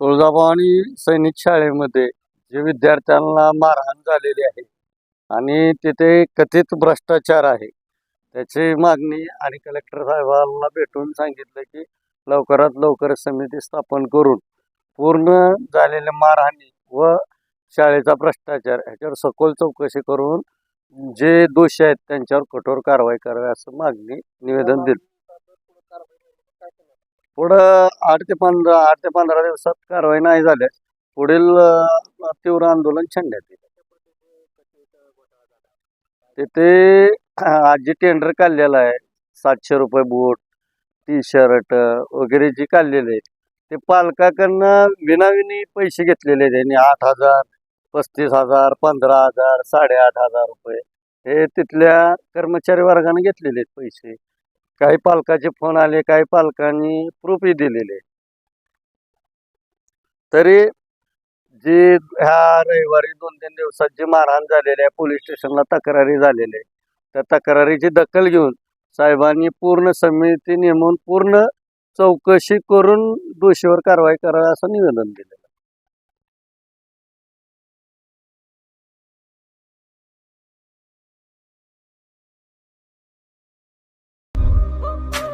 तुळजाभवानी सैनिक शाळेमध्ये जे विद्यार्थ्यांना मारहाण झालेली आहे आणि तिथे कथित भ्रष्टाचार आहे त्याची मागणी आणि कलेक्टर साहेबांना भेटून सांगितलं की लवकरात लवकर समिती स्थापन करून पूर्ण झालेल्या मारहाणी व शाळेचा भ्रष्टाचार ह्याच्यावर सखोल चौकशी करून जे दोषी आहेत त्यांच्यावर कठोर कारवाई करावी असं मागणी निवेदन दिलं. पुढं आठ ते पंधरा आठ ते पंधरा दिवसात कारवाई नाही झाल्या पुढील तीव्र आंदोलन छेडण्यात येईल. तिथे आज जे टेंडर काढलेलं आहे. सातशे रुपये बूट टी शर्ट वगैरे जे काढलेले आहेत. ते पालकाकडनं विनाविनी पैसे घेतलेले आहेत. त्यांनी आठ हजार पस्तीस हजार पंधरा हजार साडेआठ हजार रुपये. हे तिथल्या कर्मचारी वर्गाने घेतलेले आहेत पैसे. काही पालकाचे फोन आले काही पालकांनी प्रूफही दिलेले. तरी जी ह्या रविवारी दोन तीन दिवसात जी मारहाण झालेली आहे पोलीस स्टेशनला तक्रारी झालेली आहे. त्या तक्रारीची दखल घेऊन साहेबांनी पूर्ण समिती नेमून पूर्ण चौकशी करून दोषीवर कारवाई करावी असं निवेदन दिलं